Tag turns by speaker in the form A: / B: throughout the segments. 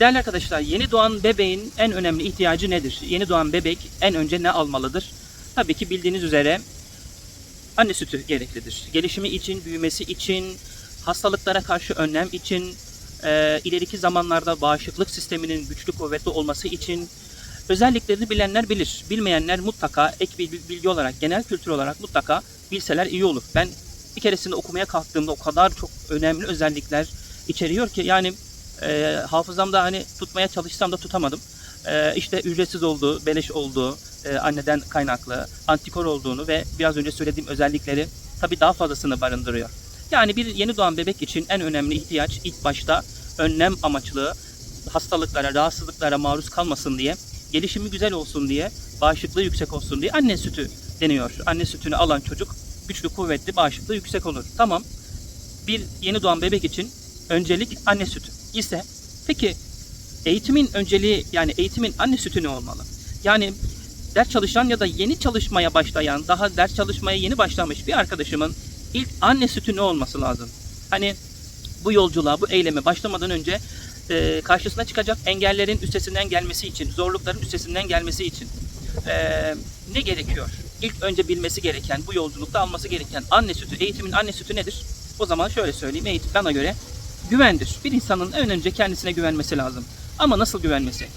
A: Değerli arkadaşlar, yeni doğan bebeğin en önemli ihtiyacı nedir? Yeni doğan bebek en önce ne almalıdır? Tabii ki bildiğiniz üzere anne sütü gereklidir. Gelişimi için, büyümesi için, hastalıklara karşı önlem için, e, ileriki zamanlarda bağışıklık sisteminin güçlü kuvvetli olması için özelliklerini bilenler bilir. Bilmeyenler mutlaka ek bir bilgi olarak, genel kültür olarak mutlaka bilseler iyi olur. Ben bir keresinde okumaya kalktığımda o kadar çok önemli özellikler içeriyor ki yani e, hafızamda hani tutmaya çalışsam da tutamadım. E, işte ücretsiz olduğu, beleş olduğu, e, anneden kaynaklı, antikor olduğunu ve biraz önce söylediğim özellikleri tabii daha fazlasını barındırıyor. Yani bir yeni doğan bebek için en önemli ihtiyaç ilk başta önlem amaçlı hastalıklara, rahatsızlıklara maruz kalmasın diye, gelişimi güzel olsun diye, bağışıklığı yüksek olsun diye anne sütü deniyor. Anne sütünü alan çocuk güçlü, kuvvetli, bağışıklığı yüksek olur. Tamam. Bir yeni doğan bebek için öncelik anne sütü ise peki eğitimin önceliği yani eğitimin anne sütü ne olmalı? Yani ders çalışan ya da yeni çalışmaya başlayan, daha ders çalışmaya yeni başlamış bir arkadaşımın ilk anne sütü ne olması lazım? Hani bu yolculuğa, bu eyleme başlamadan önce e, karşısına çıkacak engellerin üstesinden gelmesi için, zorlukların üstesinden gelmesi için e, ne gerekiyor? İlk önce bilmesi gereken, bu yolculukta alması gereken anne sütü, eğitimin anne sütü nedir? O zaman şöyle söyleyeyim, eğitim bana göre güvendir. Bir insanın en önce kendisine güvenmesi lazım. Ama nasıl güvenmesi?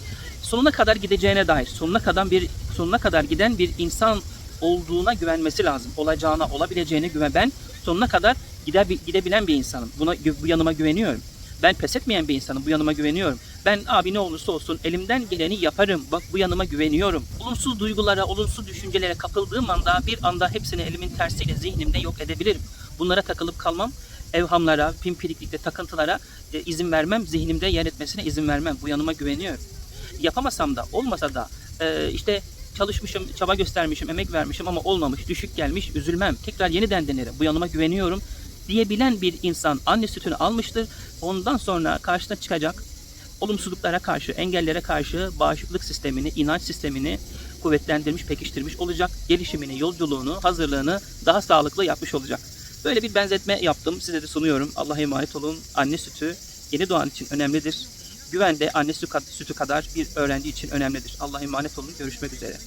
A: Sonuna kadar gideceğine dair, sonuna kadar bir sonuna kadar giden bir insan olduğuna güvenmesi lazım. Olacağına, olabileceğine güven. Ben sonuna kadar gide, gidebilen bir insanım. Buna bu yanıma güveniyorum. Ben pes etmeyen bir insanım. Bu yanıma güveniyorum. Ben abi ne olursa olsun elimden geleni yaparım. Bak bu yanıma güveniyorum. Olumsuz duygulara, olumsuz düşüncelere kapıldığım anda bir anda hepsini elimin tersiyle zihnimde yok edebilirim. Bunlara takılıp kalmam. Evhamlara, pimpiriklikte takıntılara e, izin vermem. Zihnimde yer etmesine izin vermem. Bu yanıma güveniyorum. Yapamasam da, olmasa da e, işte çalışmışım, çaba göstermişim, emek vermişim ama olmamış, düşük gelmiş, üzülmem. Tekrar yeniden denerim. Bu yanıma güveniyorum diyebilen bir insan anne sütünü almıştır. Ondan sonra karşısına çıkacak olumsuzluklara karşı, engellere karşı bağışıklık sistemini, inanç sistemini kuvvetlendirmiş, pekiştirmiş olacak. Gelişimini, yolculuğunu, hazırlığını daha sağlıklı yapmış olacak. Böyle bir benzetme yaptım. Size de sunuyorum. Allah'a emanet olun. Anne sütü yeni doğan için önemlidir. Güven de anne sütü kadar bir öğrenci için önemlidir. Allah'a emanet olun. Görüşmek üzere.